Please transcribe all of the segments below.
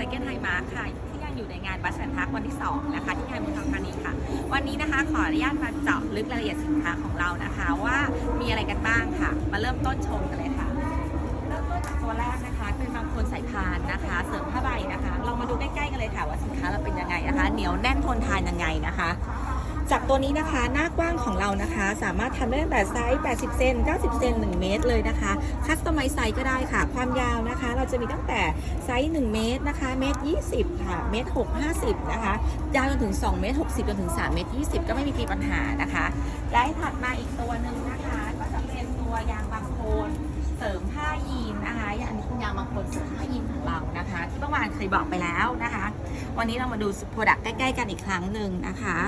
ซเคิลไฮมาร์คค่ะที่ยังอยู่ในงานบัสแอนทักวันที่ 2 นะคะ ที่งานเมืองทองธานีค่ะ วันนี้นะคะขออนุญาตมาเจาะลึกรายละเอียดสินค้าของเรานะคะ ว่ามีอะไรกันบ้างค่ะ มาเริ่มต้นชมกันเลยค่ะเริ่มต้นจากตัวแรกนะคะ เป็นบางคนใส่พานนะคะ เสริมผ้าใบนะคะ เรามาดูใกล้ๆกันเลยค่ะว่าสินค้าเราเป็นยังไงนะคะ เหนียวแน่นทนทานยังไงนะคะ จากตัวนี้นะคะหน้ากว้างของเรานะคะ สามารถทำได้ตั้งแต่ไซส์ 80 เซน 90 เซน 1 เมตรเลยนะคะ คัสตอมไมซ์ไซส์ก็ได้ค่ะ ความยาวนะคะ เราจะมีตั้งแต่ไซส์ 1 เมตรนะคะ เมตร 20 ค่ะ เมตร 6 50 นะคะ ยาวจนถึง 2 เมตร 60 จนถึง 3 เมตร 20 ก็ไม่มีปัญหานะคะ และถัดมาอีกตัวหนึ่งนะคะ ก็จะเป็นตัวยางบางโคนเสริมผ้ายีนนะคะอย่างนี้เป็นยางบางโคนเสริมผ้ายีนของเรานะคะ ที่เมื่อวานเคยบอกไปแล้วนะคะ วันนี้เรามาดูโปรดักต์ใกล้ ๆ กันอีกครั้งหนึ่งนะคะ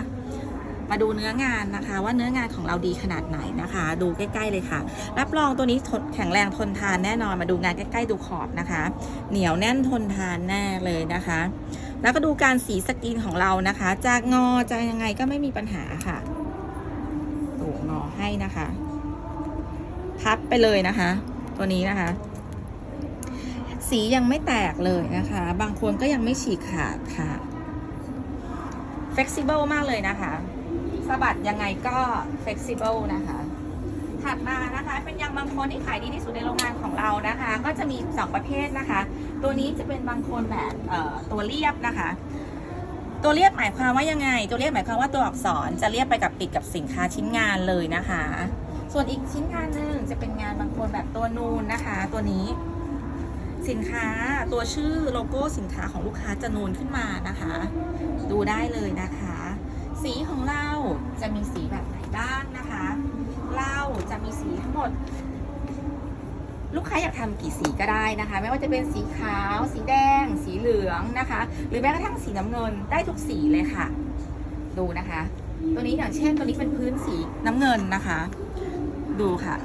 มาดูเนื้องานนะคะ ว่าเนื้องานของเราดีขนาดไหนนะคะ ดูใกล้ ๆ เลยค่ะ รับรองตัวนี้ทแข็งแรงทนทานแน่นอนมาดูงานใกล้ ๆ ดูขอบนะคะ เหนียวแน่นทนทานแน่เลยนะคะ แล้วก็ดูการสีสกรีนของเรานะคะจะงอจะยังไงก็ไม่มีปัญหาค่ะดูงอให้นะคะ พับไปเลยนะคะ ตัวนี้นะคะสียังไม่แตกเลยนะคะ บางคนก็ยังไม่ฉีกขาดค่ะ flexible มากเลยนะคะะบัดยังไงก็ flexible นะคะ ถัดมานะคะเป็นยางบางโคนที่ขายดีที่สุดในโรงงานของเรานะคะ ก็จะมี 2 ประเภทนะคะ ตัวนี้จะเป็นบางโคนแบบตัวเรียบนะคะ ตัวเรียบหมายความว่ายังไง ตัวเรียบหมายความว่าตัวอักษรจะเรียบไปกับติดกับสินค้าชิ้นงานเลยนะคะ ส่วนอีกชิ้นงานหนึ่งจะเป็นงานบางโคนแบบตัวนูนนะคะ ตัวนี้สินค้าตัวชื่อโลโก้สินค้าของลูกค้าจะนูนขึ้นมานะคะ ดูได้เลยนะคะ สีของเราจะมีสีแบบไหนบ้างนะคะเราจะมีสีทั้งหมด ลูกค้าอยากทำกี่สีก็ได้นะคะ ไม่ว่าจะเป็นสีขาว สีแดง สีเหลืองนะคะ หรือแม้กระทั่งสีน้ำเงินได้ทุกสีเลยค่ะ ดูนะคะ ตัวนี้อย่างเช่นตัวนี้เป็นพื้นสีน้ำเงินนะคะ ดูค่ะ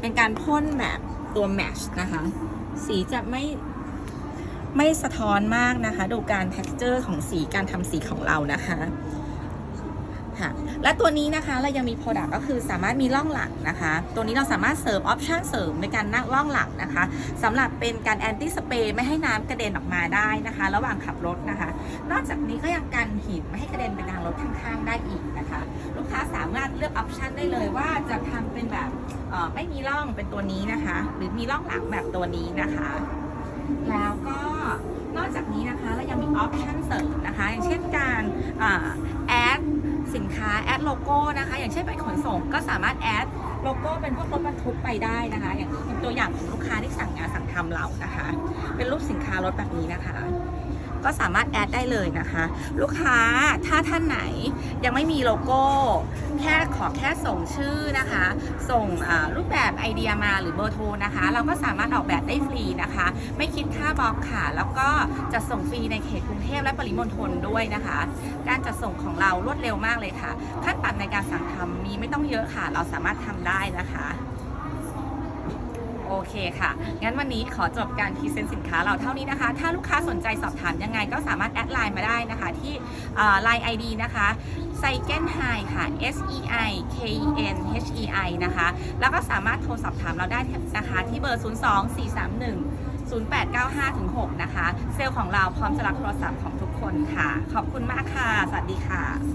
เป็นการพ่นแบบตัวแมชนะคะ สีจะไม่ไม่สะท้อนมากนะคะ ดูการ texture ของสีการทำสีของเรานะคะ ค่ะ และตัวนี้นะคะเรายังมี product ก็คือสามารถมีล่องหลังนะคะ ตัวนี้เราสามารถเสริมออปชันเสริมในการนั่งล่องหลังนะคะสำหรับเป็นการแอนตี้สเปรย์ไม่ให้น้ำกระเด็นออกมาได้นะคะ ระหว่างขับรถนะคะ นอกจากนี้ก็ยังกันหินไม่ให้กระเด็นไปทางรถข้างๆ ได้อีกนะคะ ลูกค้าสามารถเลือกออปชันได้เลยว่าจะทำเป็นแบบไม่มีร่องเป็นตัวนี้นะคะ หรือมีร่องหลังแบบตัวนี้นะคะ แล้วก็นอกจากนี้นะคะเรายังมีออปชันเสริมนะคะอย่างเช่นการ สินค้าแอดโลโก้นะคะ อย่างเช่นไปขนส่งก็สามารถแอดโลโก้เป็นพวกรถบรรทุกไปได้นะคะ อย่างเป็นตัวอย่างของลูกค้าที่สั่งงานสั่งทำเรานะคะ เป็นรูปสินค้ารถแบบนี้นะคะ ก็สามารถแอดได้เลยนะคะ ลูกค้าถ้าท่านไหนยังไม่มีโลโก้ แค่ขอแค่ส่งชื่อนะคะ ส่งรูปแบบไอเดียมาหรือเบอร์โทรนะคะ เราก็สามารถออกแบบได้ฟรีนะคะ ไม่คิดค่าบล็อกค่ะ แล้วก็จะส่งฟรีในเขตกรุงเทพและปริมณฑลด้วยนะคะ การจัดส่งของเรารวดเร็วมากเลยค่ะขั้นตอนในการสั่งทำมีไม่ต้องเยอะค่ะ เราสามารถทำได้นะคะ โอเคค่ะ งั้นวันนี้ขอจบการพรีเซนต์สินค้าเราเท่านี้นะคะ ถ้าลูกค้าสนใจสอบถามยังไงก็สามารถแอดไลน์มาได้นะคะ ที่ไลน์ ID นะคะไซเ e นไฮค่ะ S E I K E N H E I นะคะ แล้วก็สามารถโทรสอบถามเราได้นะคะที่เบอร์ 0 2 4 3 1 0895 6 นะคะ เซลล์ของเราพร้อมจะรับโทรศัพท์ของทุกคนค่ะ ขอบคุณมากค่ะ สวัสดีค่ะ